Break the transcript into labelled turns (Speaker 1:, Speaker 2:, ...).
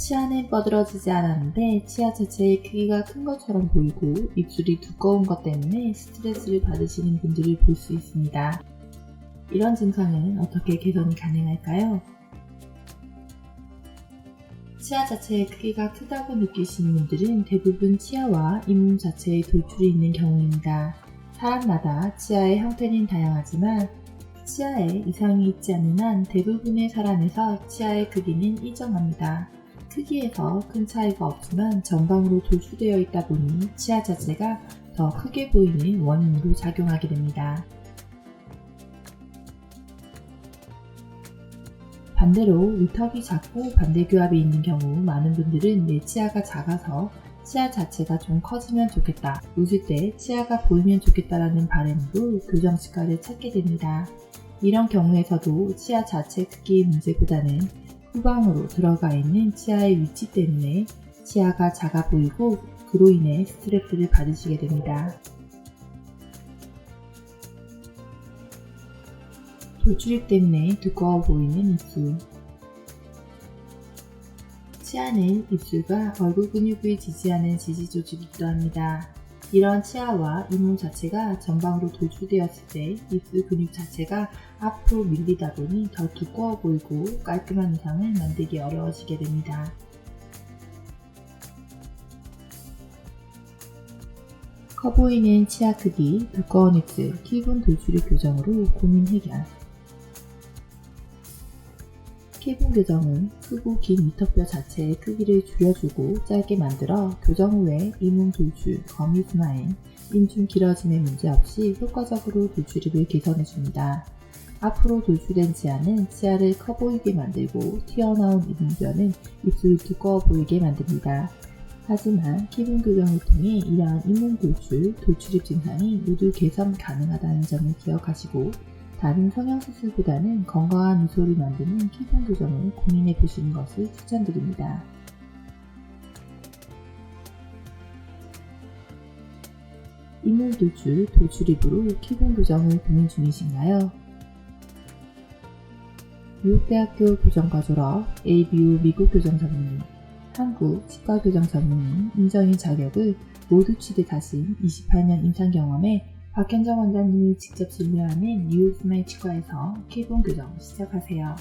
Speaker 1: 치아는 뻗어지지 않았는데 치아 자체의 크기가 큰 것처럼 보이고 입술이 두꺼운 것 때문에 스트레스를 받으시는 분들을 볼 수 있습니다. 이런 증상은 어떻게 개선이 가능할까요? 치아 자체의 크기가 크다고 느끼시는 분들은 대부분 치아와 잇몸 자체에 돌출이 있는 경우입니다. 사람마다 치아의 형태는 다양하지만 치아에 이상이 있지 않는 한 대부분의 사람에서 치아의 크기는 일정합니다. 크기에서 큰 차이가 없지만 전방으로 돌출되어 있다 보니 치아 자체가 더 크게 보이는 원인으로 작용하게 됩니다. 반대로 위턱이 작고 반대교합이 있는 경우 많은 분들은 내 치아가 작아서 치아 자체가 좀 커지면 좋겠다. 웃을 때 치아가 보이면 좋겠다라는 바람으로 교정 치과를 찾게 됩니다. 이런 경우에서도 치아 자체 크기의 문제보다는 후방으로 들어가 있는 치아의 위치 때문에 치아가 작아 보이고 그로 인해 스트레스를 받으시게 됩니다. 돌출입 때문에 두꺼워 보이는 입술 치아는 입술과 얼굴 근육을 지지하는 지지 조직이기도 합니다. 이런 치아와 잇몸 자체가 전방으로 돌출되었을 때 입술 근육 자체가 앞으로 밀리다 보니 더 두꺼워 보이고 깔끔한 이상을 만들기 어려워지게 됩니다. 커 보이는 치아 크기, 두꺼운 입술, 기본 돌출입 교정으로 고민 해결. 케빈 교정은 크고 긴 위턱뼈 자체의 크기를 줄여주고 짧게 만들어 교정 후에 이몸 돌출, 거미 스마일, 인중 길어짐의 문제 없이 효과적으로 돌출입을 개선해줍니다. 앞으로 돌출된 치아는 치아를 커 보이게 만들고 튀어나온 이문뼈는 입술이 두꺼워 보이게 만듭니다. 하지만 키분 교정을 통해 이러한 잇몸 돌출, 돌출입 증상이 모두 개선 가능하다는 점을 기억하시고 다른 성형수술보다는 건강한 미소를 만드는 키분 교정을 고민해 보시는 것을 추천드립니다. 잇몸 돌출, 돌출입으로 키분 교정을 고민 중이신가요? 미국대학교 교정과 졸업, ABU 미국 교정 전문의, 한국 치과 교정 전문의 인정인 자격을 모두 취득하신 28년 임상 경험에 박현정 원장님이 직접 진료하는 뉴스마일 치과에서 케이본 교정 시작하세요.